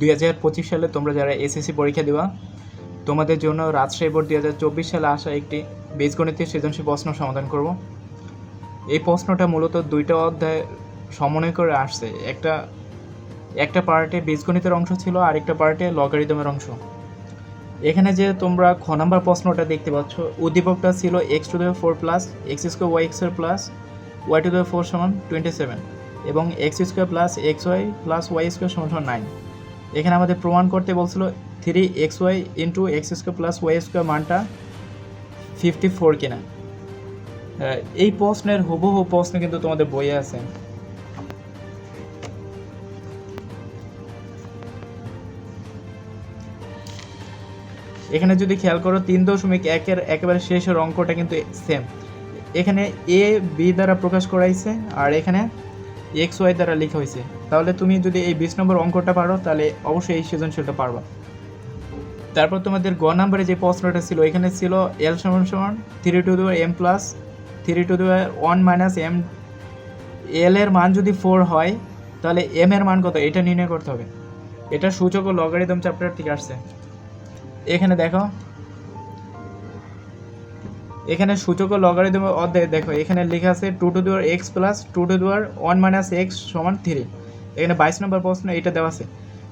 দুই হাজার পঁচিশ সালে তোমরা যারা এসএসসি পরীক্ষা দেওয়া তোমাদের জন্য রাজশাহী বোর্ড দুই হাজার চব্বিশ সালে আসা একটি বীজগণিতের সৃজনশীল প্রশ্ন সমাধান করব। এই প্রশ্নটা মূলত দুইটা অধ্যায় সমন্বয় করে আসছে। একটা একটা পার্টে বীজগণিতের অংশ ছিল, আর একটা পার্টে লগারিদমের অংশ। এখানে যে তোমরা খ নাম্বার প্রশ্নটা দেখতে পাচ্ছ, উদ্দীপকটা ছিল x to the four plus x square y এক্সের plus y to the four সমান টোয়েন্টি সেভেন এবং x square plus x y plus y square সমান নাইন এখানে আমাদের প্রমাণ করতে বলছিল three x y into x square plus y square মানটা ফিফটি ফোর কিনা এই প্রশ্নের হুবহু প্রশ্ন কিন্তু তোমাদের বইয়ে আছে। এখানে যদি খেয়াল করো, তিন দশমিক একের একেবারে শেষের অঙ্কটা কিন্তু সেম এখানে এ বি দ্বারা প্রকাশ করাইছে, আর এখানে এক্স ওয়াই দ্বারা লেখা হয়েছে। তাহলে তুমি যদি এই বিশ নম্বর অঙ্কটা পারো, তাহলে অবশ্যই এই সৃজনশীলটা পারবা। তারপর তোমাদের গ নাম্বারে যে প্রশ্নটা ছিল, এখানে ছিল এল সমান সমান three to the power M plus three to the power one minus M L এর মান যদি ফোর হয়, তাহলে এম এর মান কত? এটা নির্ণয় করতে হবে। এটা সূচক ও লগারিদম চ্যাপ্টার থেকে আসছে। এখানে দেখো এখানে সূচক ও লগারিদম অধ্যায় দেখো, এখানে লেখা আছে two to the power x plus two to the power one minus x সমান থ্রি এখানে বাইশ নম্বর প্রশ্ন এটা দেওয়া আছে।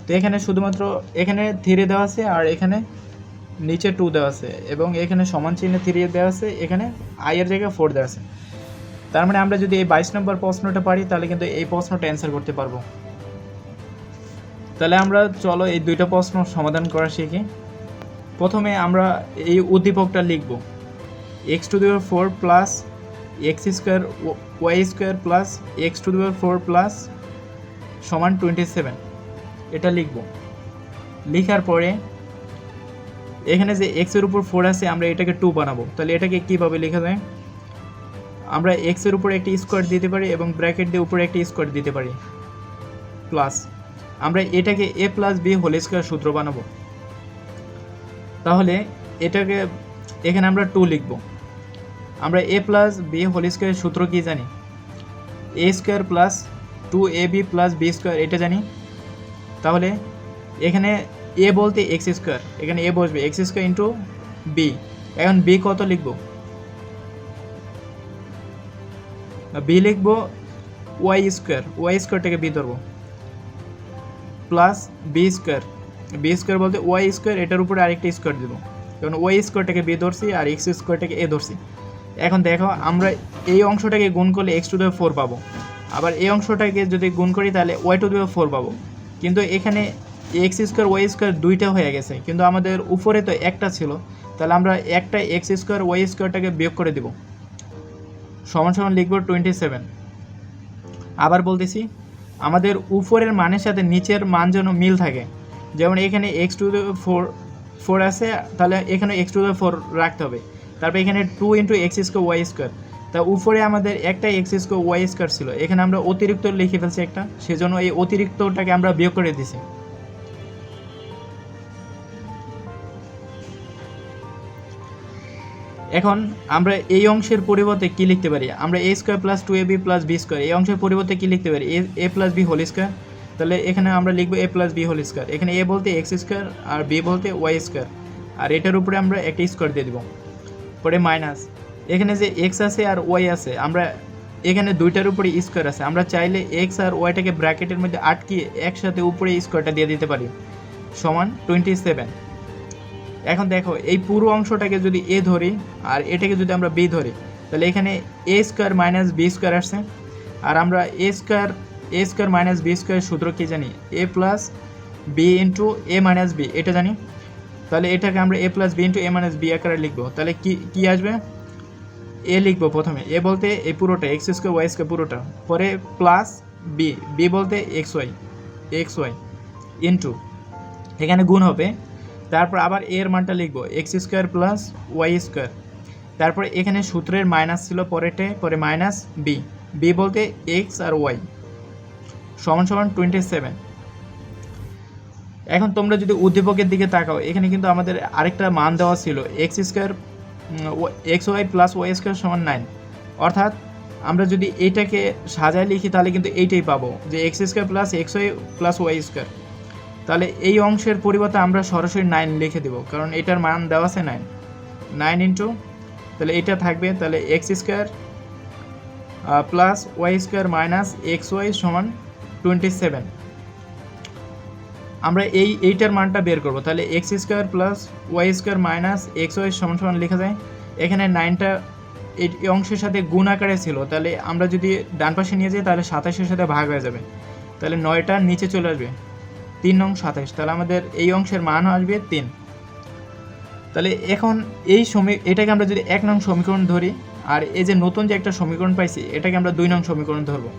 তো এখানে শুধুমাত্র এখানে থ্রি দেওয়া আছে আর এখানে নিচে টু দেওয়া আছে এবং এখানে সমান চিহ্নে থ্রি দেওয়া আছে, এখানে আই এর জায়গায় ফোর দেওয়া আছে। তার মানে আমরা যদি এই বাইশ নম্বর প্রশ্নটা পারি, তাহলে কিন্তু এই প্রশ্নটা অ্যান্সার করতে পারব। তাহলে আমরা চলো এই দুইটা প্রশ্ন সমাধান করা শিখি। প্রথমে আমরা এই উদ্দীপকটা লিখব। X to the power four plus x square y square plus x to the power four plus সমান টোয়েন্টি সেভেন এটা লিখব। লিখার পরে এখানে যে এক্সের উপর ফোর আছে, আমরা এটাকে টু বানাবো। তাহলে এটাকে কীভাবে লেখা যায়? আমরা এক্সের উপর একটি স্কোয়ার দিতে পারি এবং ব্র্যাকেট দিয়ে উপরে একটি স্কোয়ার দিতে পারি। প্লাস আমরা এটাকে A plus B whole square সূত্র বানাবো। তাহলে এটাকে, এখানে আমরা টু লিখব। আমরা এ প্লাস বি হোল স্কোয়ারের সূত্র কী জানি? A square plus two A B plus B square এটা জানি। তাহলে এখানে এ বলতে এক্স স্কোয়ার এখানে এ বসবে এক্স স্কোয়ার ইন্টু বি এখন বি কত লিখব? বি লিখব ওয়াই স্কোয়ার ওয়াই স্কোয়ারটাকে বি ধরবো। Plus B square B square বলতে ওয়াই স্কোয়ার এটার উপরে আরেকটা স্কোয়ার দেবো। কারণ ওয়াই স্কোয়ারটাকে বি ধরছি আর এক্স স্কোয়ারটাকে এ ধরছি। এখন দেখো, আমরা এই অংশটাকে গুণ করলে এক্স টু দ্য ফোর পাবো। আবার এই অংশটাকে যদি গুণ করি, তাহলে ওয়াই টু দ্য ফোর পাবো। কিন্তু এখানে এক্স স্কোয়ার ওয়াই স্কোয়ার দুইটা হয়ে গেছে। কিন্তু আমাদের উপরে তো একটা ছিল। তাহলে আমরা একটা এক্স স্কোয়ার ওয়াই স্কোয়ারটাকে বিয়োগ করে দেব। সমান সমান লিখব টোয়েন্টি সেভেন আবার বলতেছি, আমাদের উপরের মানের সাথে নিচের মান যেন মিল থাকে। যেমন এখানে এক্স টু ফোর ফোর আছে, তাহলে এখানে এক্স টু ফোর রাখতে হবে। তারপর এখানে two into x square y square তা উপরে আমাদের একটা এক্স স্কোয়ার ওয়াই স্কোয়ার ছিল। এখানে আমরা অতিরিক্ত লিখে ফেলছি একটা। সেজন্য এই অতিরিক্তটাকে আমরা বিয়োগ করে দিছি। এখন আমরা এই অংশের পরিবর্তে কি লিখতে পারি? আমরা A square plus two A B plus B square এই অংশের পরিবর্তে কি লিখতে পারি? A plus B whole square তাহলে এখানে আমরা লিখব A plus B whole square এখানে এ বলতে এক্স স্কোয়ার আর বি বলতে ওয়াই স্কোয়ার আর এটার উপরে আমরা একটা স্কোয়ার দিয়ে দেবো। পরে মাইনাস। এখানে যে এক্স আছে আর ওয়াই আছে, আমরা এখানে দুইটার উপরে স্কোয়ার আছে। আমরা চাইলে এক্স আর ওয়াইটাকে ব্র্যাকেটের মধ্যে আটকিয়ে একসাথে উপরে স্কোয়ারটা দিয়ে দিতে পারি। সমান টোয়েন্টি সেভেন এখন দেখো, এই পুরো অংশটাকে যদি এ ধরি আর এটাকে যদি আমরা বি ধরি, তাহলে এখানে A square minus B square আসছে। আর আমরা A square A square minus B square সূত্র কী জানি? A plus B into A minus B এটা জানি। তাহলে এটাকে আমরা A plus B into A minus B আকারে লিখব। তাহলে কি কি আসবে? এ লিখব প্রথমে। এ বলতে এ পুরোটা এক্স স্কোয়ার ওয়াই স্কোয়ার পুরোটা। পরে প্লাস বি বি বলতে x y x y into এখানে গুণ হবে। তারপর আবার এর মানটা লিখব। X square plus y square তারপরে এখানে সূত্রের মাইনাস ছিল পরেটে পরে মাইনাস বি বি বলতে এক্স আর ওয়াই সমান সমান টোয়েন্টি সেভেন এখন তোমরা যদি উদ্দীপকের দিকে তাকাও, এখানে কিন্তু আমাদের আরেকটা মান দেওয়া ছিল x square x y plus y square সমান নাইন অর্থাৎ আমরা যদি এইটাকে সাজায় লিখি, তাহলে কিন্তু এইটাই পাবো, যে x square plus x y plus y square তাহলে এই অংশের পরিবর্তে আমরা সরাসরি নাইন লিখে দেবো, কারণ এটার মান দেওয়া আছে নাইন নাইন ইন্টু তাহলে এটা থাকবে, তাহলে x square plus y square minus x y সমান টোয়েন্টি সেভেন আমরা এই, এইটার মানটা বের করব। তাহলে x square plus y square minus x y সমান সমান লেখা যায়। এখানে নাইনটা এই অংশের সাথে গুণ আকারে ছিল। তাহলে আমরা যদি ডান পাশে নিয়ে যাই, তাহলে সাতাশের সাথে ভাগ হয়ে যাবে। তাহলে নয়টা নিচে চলে আসবে। তিন নং সাতাশ। তাহলে আমাদের এই অংশের মান আসবে তিন। তাহলে এখন এই সমী, এটাকে আমরা যদি এক নং সমীকরণ ধরি, আর এই যে নতুন যে একটা সমীকরণ পাইছি, এটাকে আমরা দুই নং সমীকরণ ধরবো।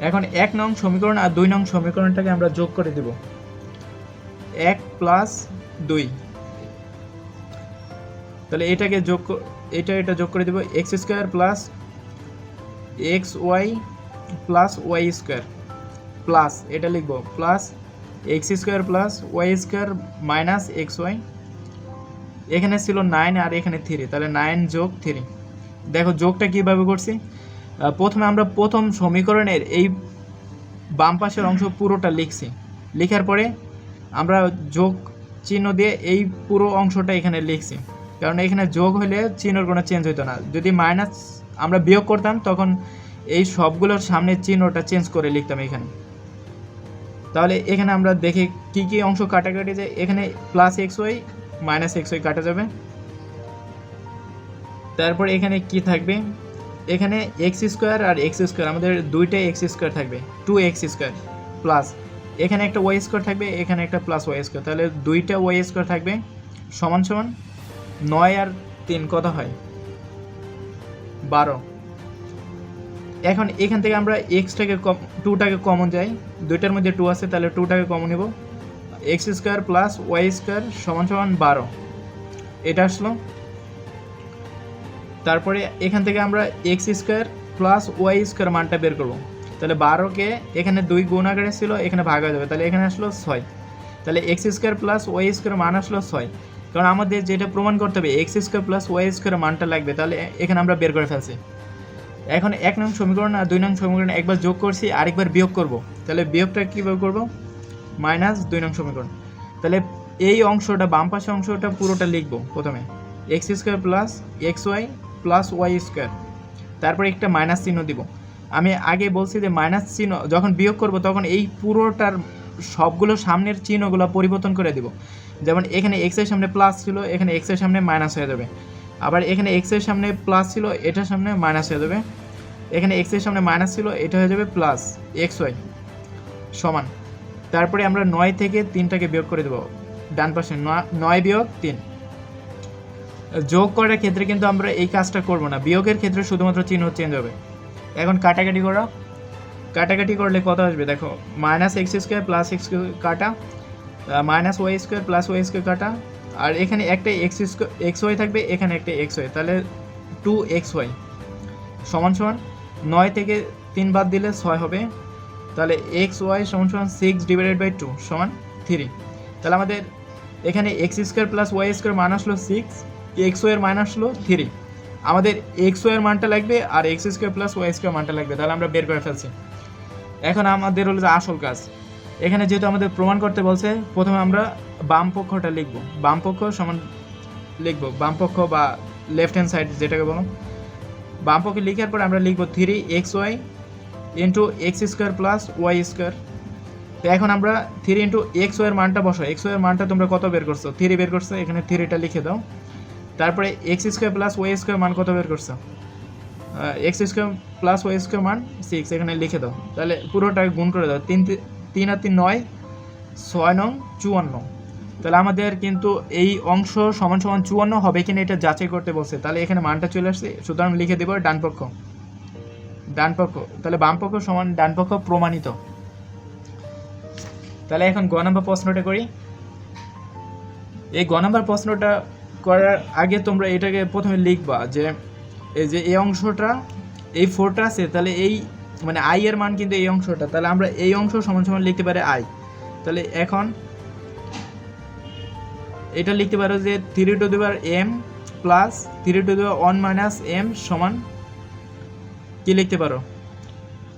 এখন এক নং সমীকরণ আর দুই নং সমীকরণটাকে আমরা যোগ করে দেব। এক প্লাস দুই। তাহলে এটাকে যোগ এটা এটা যোগ করে দেব x square plus x y plus y square plus এটা লিখব plus x square plus y square minus x y এখানে ছিল নাইন আর এখানে থ্রি তাহলে নাইন যোগ থ্রি দেখো, যোগটা কীভাবে করছি? প্রথমে আমরা প্রথম সমীকরণের এই বাম পাশের অংশ পুরোটা লিখছি। লেখার পরে আমরা যোগ চিহ্ন দিয়ে এই পুরো অংশটা এখানে লিখছি। কারণ এখানে যোগ হলে চিহ্নর কোনো চেঞ্জ হতো না। যদি মাইনাস আমরা বিয়োগ করতাম, তখন এই সবগুলোর সামনে চিহ্নটা চেঞ্জ করে লিখতাম এখানে। তাহলে এখানে আমরা দেখি কি কি অংশ কাটাকাটি যায় এখানে plus x y minus x y কাটা যাবে। তারপর এখানে কি থাকবে? এখানে এক্স স্কোয়ার আর এক্স স্কোয়ার, আমাদের দুইটাই এক্স স্কোয়ার থাকবে টু এক্স স্কোয়ার প্লাস এখানে একটা ওয়াই স্কোয়ার থাকবে, এখানে একটা প্লাস ওয়াই স্কোয়ার। তাহলে দুইটা ওয়াই স্কোয়ার থাকবে, সমান সমান নয় আর তিন, কত হয়? বারো। এখন এখান থেকে আমরা এক্সটাকে কম টুটাকে কমন যাই, দুইটার মধ্যে টু আছে, তাহলে টুটাকে কমন নেব। X square plus y square সমান সমান বারো। এটা আসলো। তারপরে এখান থেকে আমরা x square plus y square মানটা বের করব। তাহলে বারোকে এখানে দুই গুণ আকারে ছিল, এখানে ভাগ হয়ে যাবে। তাহলে এখানে আসলো ছয়। তাহলে x square plus y square মান আসলো ছয়। কারণ আমাদের যেটা প্রমাণ করতে হবে x square plus y square মানটা লাগবে, তাহলে এখানে আমরা বের করে ফেলছি। এখন এক নং সমীকরণ আর দুই নং সমীকরণ একবার যোগ করছি, আরেকবার বিয়োগ করব। তাহলে বিয়োগটা কীভাবে করব? মাইনাস দুই নং সমীকরণ। তাহলে এই অংশটা, বাম পাশে অংশটা পুরোটা লিখব প্রথমে। X square plus x y plus y square. তারপরে একটা মাইনাস চিহ্ন দিব। আমি আগে বলছি যে মাইনাস চিহ্ন, যখন বিয়োগ করব তখন এই পুরোটার সবগুলো সামনের চিহ্নগুলো পরিবর্তন করে দিব। যেমন এখানে এক্সের সামনে প্লাস ছিল, এখানে এক্সের সামনে মাইনাস হয়ে যাবে। আবার এখানে এক্সের সামনে প্লাস ছিল, এটার সামনে মাইনাস হয়ে যাবে। এখানে এক্সের সামনে মাইনাস ছিল, এটা হয়ে যাবে প্লাস এক্স ওয়াই সমান। তারপরে আমরা নয় থেকে তিনটাকে বিয়োগ করে দেবো। ডান পাশে নয় বিয়োগ তিন। যোগ করার ক্ষেত্রে কিন্তু আমরা এই কাজটা করব না। বিয়োগের ক্ষেত্রে শুধুমাত্র চিহ্ন চেঞ্জ হবে। এখন কাটাকাটি করা। কাটাকাটি করলে কত আসবে? দেখো minus x square plus x কাটা minus y square plus y square কাটা, আর এখানে একটা এক্স স্কোয়ার এক্স ওয়াই থাকবে, এখানে একটা এক্স ওয়াই তাহলে টু এক্স ওয়াই সমান সমান নয় থেকে তিন বাদ দিলে ছয় হবে। তাহলে এক্স ওয়াই সমান সমান সিক্স ডিভাইডেড বাই টু সমান থ্রি তাহলে আমাদের এখানে x square plus y square মান আসলো সিক্স এক্স ওয়ের মান আসলো থ্রি আমাদের এক্স ওয়ের মানটা লাগবে আর x square plus y square মানটা লাগবে, তাহলে আমরা বের করে ফেলছি। এখন আমাদের হলো যে আসল কাজ। এখানে যেহেতু আমাদের প্রমাণ করতে বলছে, প্রথমে আমরা বাম পক্ষটা লিখব। বাম পক্ষ সমান লিখব। বাম পক্ষ বা লেফট হ্যান্ড সাইড যেটাকে বলো বাম পক্ষে লিখার পর আমরা লিখব three x y into x square plus y square. তো এখন আমরা থ্রি ইন্টু এক্স ওয়ের মানটা বসো এক্স ওয়ের মানটা তোমরা কত বের করছ? থ্রি বের করছ, এখানে থ্রিটা লিখে দাও। তারপরে x square plus y square মান কত বের করছ? X square plus y square মান সিক্স এখানে লিখে দাও। তাহলে পুরোটা গুণ করে দাও। তিন তিন আর তিন নয়, ছয় নং, চুয়ান্ন। তাহলে আমাদের কিন্তু এই অংশ সমান সমান চুয়ান্ন হবে কিনা এটা যাচাই করতে বলছে। তাহলে এখানে মানটা চলে আসছে। সুতরাং লিখে দেবো ডান পক্ষ। ডান পক্ষ। তাহলে বাম পক্ষ সমান ডান পক্ষ প্রমাণিত। তাহলে এখন গ নম্বর প্রশ্নটা করি। এই গ নম্বর প্রশ্নটা করার আগে তোমরা এটাকে প্রথমে লিখবা যে, এই যে এই অংশটা, এই ফোরটা আছে, তাহলে এই মানে আই এর মান কিন্তু এই অংশটা, তাহলে আমরা এই অংশ সমান সমান লিখতে পারি আই তাহলে এখন এটা লিখতে পারো যে three to the power M plus three to the power one minus M সমান কি লিখতে পারো?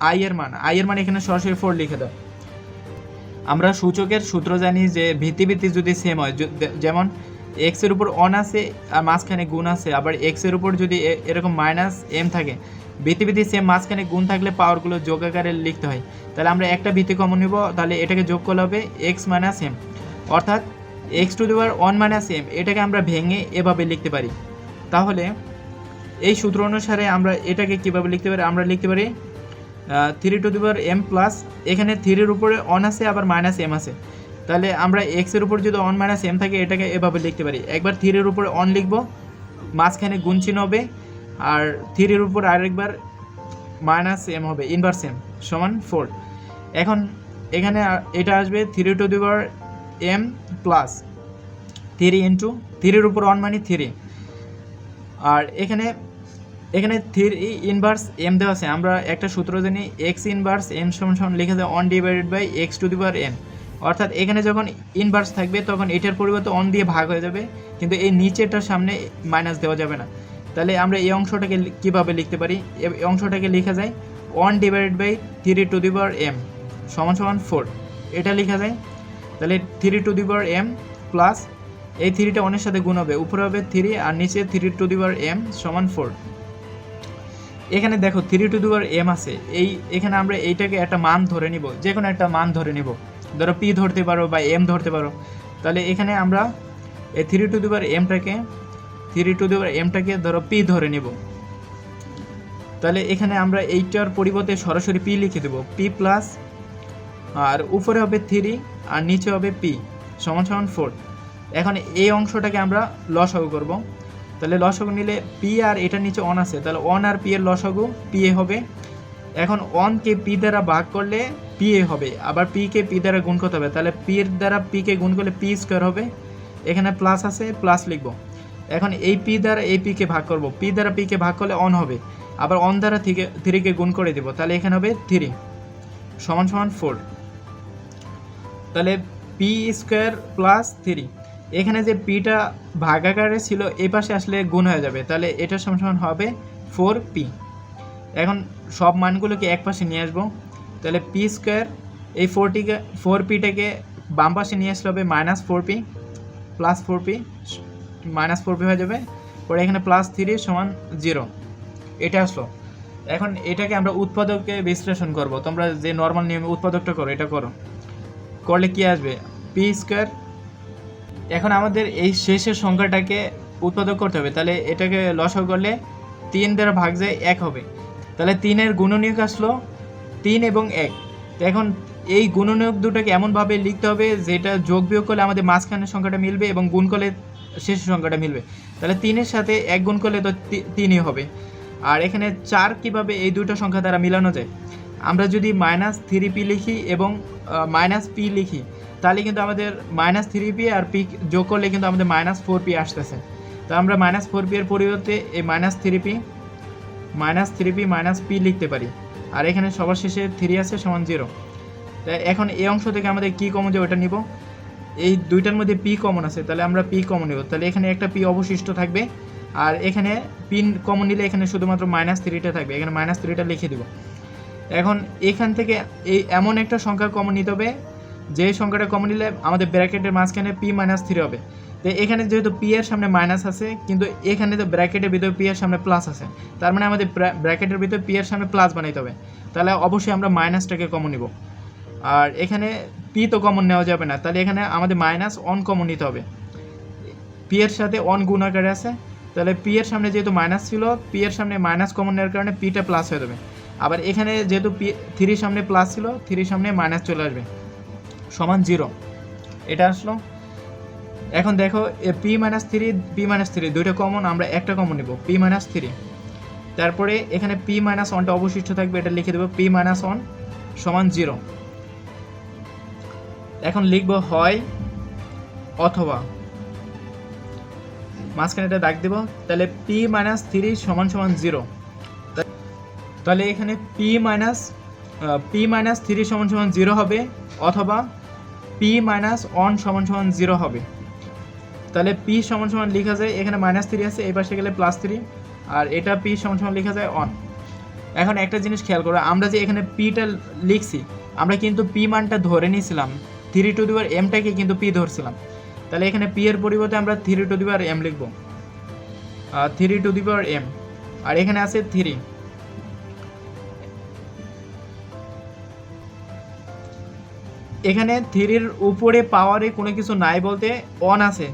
আই এর মান। আই এর মান এখানে সরাসরি ফোর লিখে দাও। আমরা সূচকের সূত্র জানি যে ভিত্তি ভিত্তি যদি সেম হয় যেমন এক্সের উপর অন আছে, আর মাঝখানে গুণ আছে। আবার এক্সের উপর যদি এরকম মাইনাস এম থাকে ভিত্তি ভিত্তি সেম মাঝখানে গুণ থাকলে পাওয়ারগুলো যোগ আকারে লিখতে হয়। তাহলে আমরা একটা ভিত্তি কমন নিব, তাহলে এটাকে যোগ করলে হবে এক্স মাইনাস এম অর্থাৎ x to the power one minus M এটাকে আমরা ভেঙে এভাবে লিখতে পারি। তাহলে এই সূত্র অনুসারে আমরা এটাকে কীভাবে লিখতে পারি? আমরা লিখতে পারি three to the power M plus এখানে থ্রির উপরে অন আছে, আবার মাইনাস এম আছে। তাহলে আমরা এক্সের উপর যদি অন মাইনাস এম থাকে, এটাকে এভাবে লিখতে পারি। একবার থ্রির উপরে অন লিখব, মাঝখানে গুণ হবে, আর থ্রির উপর আরেকবার মাইনাস এম হবে ইনভার্স এম সমান ফোর এখন এখানে এটা আসবে three to the power M plus three into থ্রির উপর অন মানে থ্রি আর এখানে এখানে থ্রি ইনভার্স এম দেওয়া আছে। আমরা একটা সূত্র জানি এক্স ইনভার্স এম সমান সমান লিখে দেয় one divided by x to the power N অর্থাৎ এখানে যখন ইনভার্স থাকবে, তখন এটার পরিবর্তে অন দিয়ে ভাগ হয়ে যাবে, কিন্তু এই নিচেরটার সামনে মাইনাস দেওয়া যাবে না। তাহলে আমরা এই অংশটাকে কীভাবে লিখতে পারি? এই অংশটাকে লেখা যায় one divided by three to the power M সমান সমান ফোর এটা লেখা যায়, তাহলে three to the power M plus এই থ্রিটা অনের সাথে গুণ হবে, উপরে হবে থ্রি আর নিচে three to the power M সমান ফোর এখানে দেখো three to the power M আছে, এই এখানে আমরা এইটাকে একটা মান ধরে নিব যে কোনো একটা মান ধরে নিব। ধরো পি ধরতে পারো বা এম ধরতে পারো। তাহলে এখানে আমরা এই থ্রি টু দি পাওয়ার এমটাকে থ্রি টু দি পাওয়ার এমটাকে ধরো পি ধরে নেব। তাহলে এখানে আমরা এইটার পরিবর্তে সরাসরি পি লিখে দেবো। পি প্লাস আর উপরে হবে থ্রি আর নিচে হবে পি সমান সমান ফোর এখন এই অংশটাকে আমরা লসাগু করব। তাহলে লসাগু নিলে পি আর এটার নিচে অন আছে। তাহলে অন আর পি এর লসাগু পি এ হবে। এখন অনকে পি দ্বারা ভাগ করলে পি এ হবে। আবার পি কে পি দ্বারা গুণ করতে হবে। তাহলে পি এর দ্বারা পি কে গুণ করলে পি স্কোয়ার হবে। এখানে প্লাস আছে প্লাস লিখব। এখন এই পি দ্বারা এই পি কে ভাগ করব। পি দ্বারা পি কে ভাগ করলে অন হবে। আবার অন দ্বারা থেকে থ্রিকে গুণ করে দেব। তাহলে এখানে হবে থ্রি সমান সমান ফোর তাহলে পি স্কোয়ার প্লাস থ্রি এখানে যে পিটা ভাগাকারে ছিল এই পাশে আসলে গুণ হয়ে যাবে। তাহলে এটার সমান সমান হবে ফোর পি এখন সব মানগুলোকে এক পাশে নিয়ে আসব। তাহলে পি স্কোয়ার এই ফোরটিকে ফোর পিটাকে বাম পাশে নিয়ে আসলে হবে minus four P plus four P minus four P হয়ে যাবে। পরে এখানে প্লাস থ্রি সমান জিরো এটা আসলো। এখন এটাকে আমরা উৎপাদককে বিশ্লেষণ করব। তোমরা যে নর্মাল নিয়মে উৎপাদকটা করো, এটা করো। করলে কি আসবে? পি স্কোয়ার এখন আমাদের এই শেষের সংখ্যাটাকে উৎপাদক করতে হবে। তাহলে এটাকে লসাগু করলে তিন দ্বারা ভাগ যায় এক হবে। তাহলে তিনের গুণনীয়ক আসলো তিন এবং এক। তো এখন এই গুণনীয়ক দুটাকে এমনভাবে লিখতে হবে যেটা যোগ বিয়োগ করলে আমাদের মাঝখানের সংখ্যাটা মিলবে এবং গুণ করলে শেষের সংখ্যাটা মিলবে। তাহলে তিনের সাথে এক গুণ করলে তি- তিনই হবে। আর এখানে চার কীভাবে এই দুটো সংখ্যা দ্বারা মিলানো যায়? আমরা যদি মাইনাস থ্রি পি লিখি এবং মাইনাস পি লিখি, তাহলে কিন্তু আমাদের মাইনাস থ্রি পি আর পি যোগ করলে কিন্তু আমাদের মাইনাস ফোর পি আসতেছে। তো আমরা মাইনাস ফোর পি এর পরিবর্তে এই minus three P minus three P minus P লিখতে পারি। আর এখানে সবার শেষে থ্রি আছে সমান জিরো এখন এই অংশ থেকে আমাদের কী কমন যাবে ওটা নিব। এই দুইটার মধ্যে পি কমন আছে, তাহলে আমরা পি কমন নেব। তাহলে এখানে একটা পি অবশিষ্ট থাকবে, আর এখানে পিন কমন নিলে এখানে শুধুমাত্র মাইনাস থ্রিটা থাকবে। এখানে মাইনাস থ্রিটা লিখে দিব। এখন এখান থেকে এই এমন একটা সংখ্যা কমন নিতে হবে যে সংখ্যাটা কমন নিলে আমাদের ব্র্যাকেটের মাঝখানে পি মাইনাস থ্রি হবে। তো এখানে যেহেতু পি এর সামনে মাইনাস আছে, কিন্তু এখানে তো ব্র্যাকেটের ভিতরে পি এর সামনে প্লাস আছে। তার মানে আমাদের ব্র্যাকেটের ভিতরে পি এর সামনে প্লাস বানাইতে হবে। তাহলে অবশ্যই আমরা মাইনাসটাকে কমন নিব। আর এখানে পি তো কমন নেওয়া যাবে না। তাহলে এখানে আমাদের মাইনাস অন কমন নিতে হবে। পি এর সাথে অন গুণ আকারে আছে। তাহলে পি এর সামনে যেহেতু মাইনাস ছিল, পি এর সামনে মাইনাস কমন নেওয়ার কারণে পিটা প্লাস হয়ে যাবে। আবার এখানে যেহেতু পি থ্রির সামনে প্লাস ছিল, থ্রির সামনে মাইনাস চলে আসবে। সমান জিরো। এটা আসলো। এখন দেখো P minus three P minus three দুইটা কমন আমরা একটা কমন নিব পি মাইনাস থ্রি তারপরে এখানে পি মাইনাস ওয়ানটা অবশিষ্ট থাকবে, এটা লিখে দেবো পি মাইনাস ওয়ান সমান জিরো। এখন লিখব হয় অথবা। মাঝখানে এটা দাগ দেবো, তাহলে পি মাইনাস থ্রি সমান সমান জিরো। তাহলে এখানে P minus P minus three সমান সমান জিরো হবে, অথবা পি মাইনাস ওয়ান সমান সমান জিরো হবে। তাহলে পি সমান সমান লেখা যায়, এখানে মাইনাস থ্রি আছে, এই পাশে গেলে প্লাস থ্রি আর এটা পি সমান সমান লেখা যায় অন এখন একটা জিনিস খেয়াল করো, আমরা যে এখানে পিটা লিখছি, আমরা কিন্তু পি মানটা ধরে নিয়েছিলাম থ্রি টু দিবার এমটাকে কিন্তু পি ধরছিলাম। তাহলে এখানে পি এর পরিবর্তে আমরা three to the power M লিখব। Three to the power M আর এখানে আছে থ্রি এখানে থ্রির উপরে পাওয়ারে কোনো কিছু নাই বলতে অন আছে।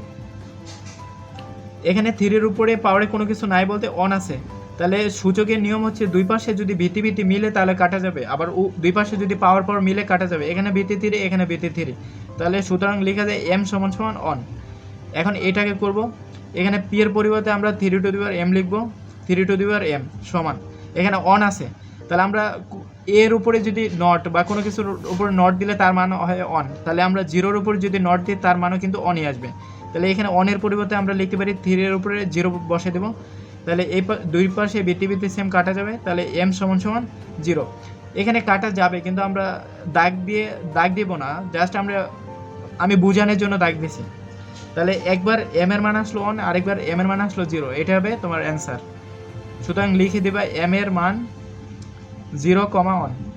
এখানে থ্রির উপরে পাওয়ারে কোনো কিছু নাই বলতে অন আছে। তাহলে সূচকের নিয়ম হচ্ছে দুই পাশে যদি ভিত্তি ভিত্তি মিলে তাহলে কাটা যাবে। আবার দুই পাশে যদি পাওয়ার পাওয়ার মিলে কাটা যাবে। এখানে ভিত্তি থ্রি এখানে ভিত্তি থ্রি তাহলে সুতরাং লেখা যায় এম সমান সমান অন এখন এটাকে করব। এখানে পি এর পরিবর্তে আমরা three to the power M লিখব। Three to the power M সমান। এখানে অন আছে। তাহলে আমরা এর উপরে যদি নট বা কোনো কিছুর উপরে নট দিলে তার মান হয় অন তাহলে আমরা জিরোর উপরে যদি নট দিই, তার মানও কিন্তু অনই আসবে। তাহলে এখানে অনের পরিবর্তে আমরা লিখতে পারি থ্রির উপরে জিরো বসে দেবো। তাহলে এই দুই পাশে বিটি বিটি সেম কাটা যাবে, তাহলে এম সমান সমান জিরো এখানে কাটা যাবে, কিন্তু আমরা দাগ দিয়ে, দাগ দিব না জাস্ট আমরা, আমি বুঝানোর জন্য দাগ দিছি। তাহলে একবার এম এর মান আসলো অন আরেকবার এম এর মান আসলো জিরো এটা হবে তোমার অ্যান্সার সুতরাং লিখে দিবা এম এর মান জিরো কমা ওয়ান